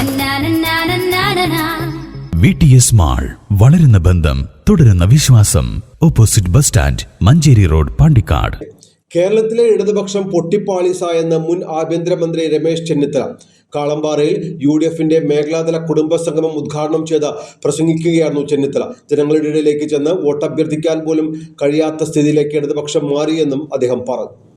നന്നാനന്നാനന്നാനനാ. V T S mall വളരുന്ന ബന്ധം തുടരുന്ന വിശ്വാസം. Opposite bus stand Manjeri road Pandikkad. കേരളത്തിലെ ഇടതുപക്ഷം പൊട്ടിപ്പാളീസായെന്ന് മുൻ ആഭ്യന്തരമന്ത്രി രമേശ് ചെന്നിത്തല. കാളമ്പാറയിൽ യു ഡി എഫിന്റെ മേഖലാതല കുടുംബ സംഗമം ഉദ്ഘാടനം ചെയ്ത് പ്രസംഗിക്കുകയായിരുന്നു ചെന്നിത്തല. ജനങ്ങളുടെ ഇടയിലേക്ക് ചെന്ന് വോട്ടഭ്യർത്ഥിക്കാൻ പോലും കഴിയാത്ത സ്ഥിതിയിലേക്ക് ഇടതുപക്ഷം മാറിയെന്നും അദ്ദേഹം പറഞ്ഞു.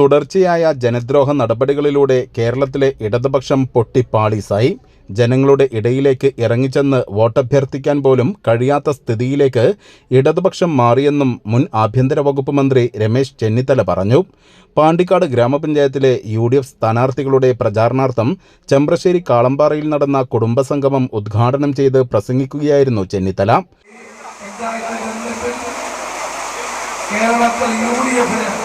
തുടർച്ചയായ ജനദ്രോഹ നടപടികളിലൂടെ കേരളത്തിലെ ഇടതുപക്ഷം പൊട്ടിപ്പാളീസായി ജനങ്ങളുടെ ഇടയിലേക്ക് ഇറങ്ങിച്ചെന്ന് വോട്ടഭ്യർത്ഥിക്കാൻ പോലും കഴിയാത്ത സ്ഥിതിയിലേക്ക് ഇടതുപക്ഷം മാറിയെന്നും മുൻ ആഭ്യന്തര വകുപ്പ് മന്ത്രി രമേശ് ചെന്നിത്തല പറഞ്ഞു. പാണ്ടിക്കാട് ഗ്രാമപഞ്ചായത്തിലെ യു ഡി എഫ് സ്ഥാനാർത്ഥികളുടെ പ്രചാരണാർത്ഥം ചെമ്പ്രശ്ശേരി കാളമ്പാറയിൽ നടന്ന കുടുംബസംഗമം ഉദ്ഘാടനം ചെയ്ത് പ്രസംഗിക്കുകയായിരുന്നു ചെന്നിത്തല. കേരളത്തിൽ യു ഡി എഫിന്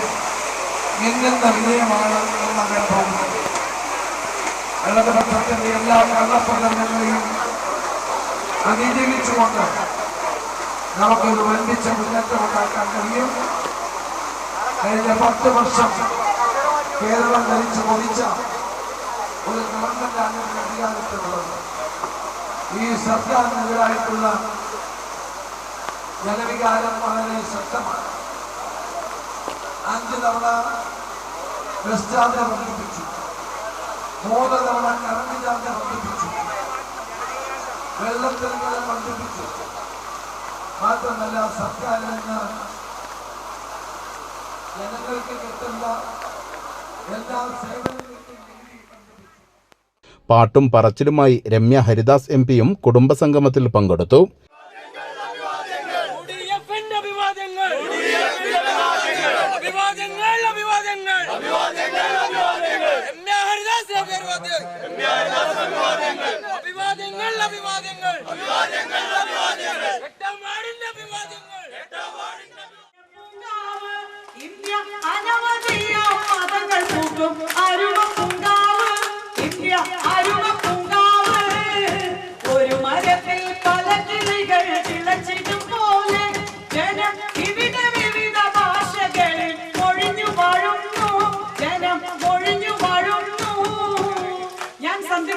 മിന്നുന്ന വിജയമാണ് നമ്മൾ പോകുന്നത് ഇടതുപക്ഷത്തിന്റെ എല്ലാ കള്ളപ്രകടനങ്ങളെയും അതിജീവിച്ചുകൊണ്ട് നമുക്കൊരു വൻപിച്ച മുന്നേറ്റം ഉണ്ടാക്കാൻ കഴിയും. കഴിഞ്ഞ പത്ത് വർഷം കേരളം ധരിച്ചു പൊതിച്ച ഒരു ഗവൺമെന്റാണ് അധികാരത്തിലുള്ളത് ഈ സർക്കാരിനെതിരായിട്ടുള്ള ജനവികാരം വളരെ ശക്തമാണ്. അഞ്ച് തവണ ചാർജ് വർദ്ധിപ്പിച്ചു. മൂന്ന് തവണ കറണ്ട് ചാർജ് വർദ്ധിപ്പിച്ചു. വെള്ളത്തിന് വില വർദ്ധിപ്പിച്ചു. മാത്രമല്ല സർക്കാരിൽ നിന്ന് ജനങ്ങൾക്ക് കിട്ടുന്ന എല്ലാ സേവനങ്ങളും പാട്ടും പറച്ചിലുമായി രമ്യ ഹരിദാസ് എം പിയും കുടുംബസംഗമത്തിൽ പങ്കെടുത്തു. യുഡിഎഫിന്റെ അഭിവാദ്യങ്ങൾ അഭിവാദ്യങ്ങൾ. അഭിവാദ്യങ്ങൾ രമ്യ ഹരിദാസ് അഭിവാദ്യങ്ങൾ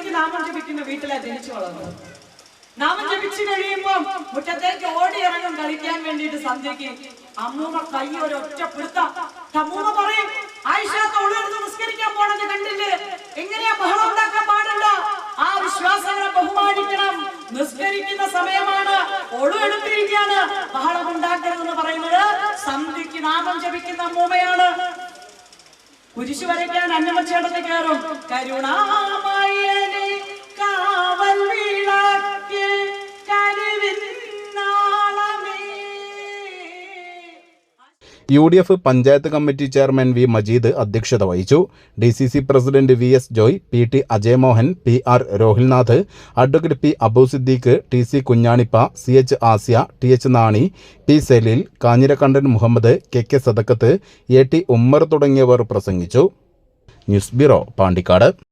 ഞാൻ നാമം ജപിക്കുന്ന വീട്ടിലാ ജനിച്ചു വളർന്നത്. നാമം ജപിച്ചു കഴിയുമ്പോ മുറ്റത്തേക്ക് ഓടി ഇറങ്ങും കളിക്കാൻ വേണ്ടിട്ട് സന്ധ്യക്ക് അമ്മൂമ്മ കൈ ഒരു പിടുത്തം. അമ്മൂമ്മ പറയും ആയിഷ തൊഴിലെടുത്ത് നിസ്കരിക്കാൻ പോണത് കണ്ടില്ലേ? എങ്ങനെയാ ബഹളം ഉണ്ടാക്കാൻ പാടില്ല ആ വിശ്വാസങ്ങളെ ബഹുമാനിക്കണം. നിസ്കരിക്കുന്ന സമയമാണ് ഒളുവെടുത്തിരിക്കുകയാണ് ബഹളം ഉണ്ടാക്കരുതെന്ന് പറയുന്നത് സന്ധ്യക്ക് നാമം ജപിക്കുന്ന അമ്മൂമ്മയാണ്. കുരിശു വരയ്ക്കാൻ അന്നമച്ചേടത്ത് കയറും. കരുവിന്നാളമേ U D F panchayat committee chairman V Majeed അധ്യക്ഷത വഹിച്ചു. D C C president V S Joy P T Ajayamohan P R Rohilnath advocate P Abu Siddique T C Kunhanippa C H Asiya T H Nani P Saleel Kanhirakandan Muhammad K K Sadakkath A T Ummer തുടങ്ങിയവർ പ്രസംഗിച്ചു. News bureau Pandikkad.